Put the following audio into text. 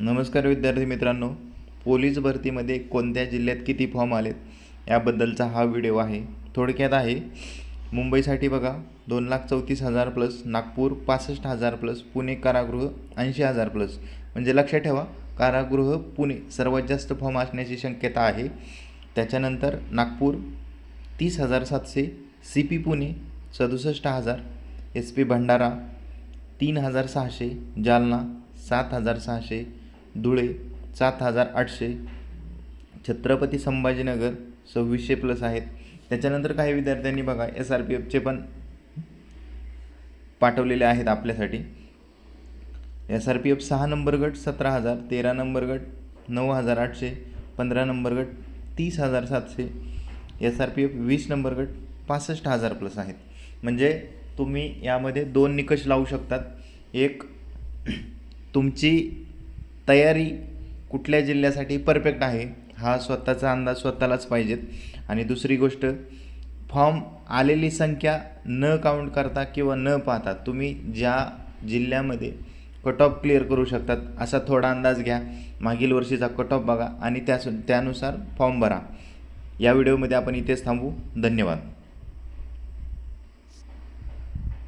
नमस्कार विद्यार्थी मित्रांनो पोलीस भरतीमध्ये कोणत्या जिल्ह्यात किती फॉर्म आलेत याबद्दलचा हा व्हिडिओ आहे. थोडक्यात आहे मुंबईसाठी बघा दोन लाख चौतीस हजार प्लस नागपूर पासष्ट हजार प्लस पुणे कारागृह ऐंशी हजार प्लस म्हणजे लक्षात ठेवा कारागृह पुणे सर्वात जास्त फॉर्म असण्याची शक्यता आहे. त्याच्यानंतर नागपूर तीस हजार सातशे सी पी पुणे सदुसष्ट हजार एस पी भंडारा तीन हजार सहाशे जालना सात हजार सहाशे धुळे सात हजार आठशे. छत्रपती संभाजीनगर सव्वीसशे प्लस आहेत. त्याच्यानंतर काही विद्यार्थ्यांनी बघा एस आर पी एफचे पण पाठवलेले आहेत आपल्यासाठी. एस आर पी एफ सहा नंबर गट सतरा हजार. तेरा नंबर गट नऊ हजार आठशे. पंधरा नंबर गट तीस हजार सातशे. एस आर पी एफ वीस नंबर गट पासष्ट हजार प्लस आहेत. म्हणजे तुम्ही यामध्ये दोन निकष लावू शकतात. एक तुमची तयारी कुठल्या जिल्ह्यासाठी परफेक्ट आहे हा स्वतःचा अंदाज स्वतःलाच पाहिजेत. आणि दुसरी गोष्ट फॉर्म आलेली संख्या न काउंट करता किंवा न पाहता तुम्ही ज्या जिल्ह्यामध्ये कट ऑफ क्लिअर करू शकतात असा थोडा अंदाज घ्या. मागील वर्षीचा कट ऑफ बघा आणि त्यास त्यानुसार फॉर्म भरा. या व्हिडिओमध्ये आपण इथेच थांबू. धन्यवाद.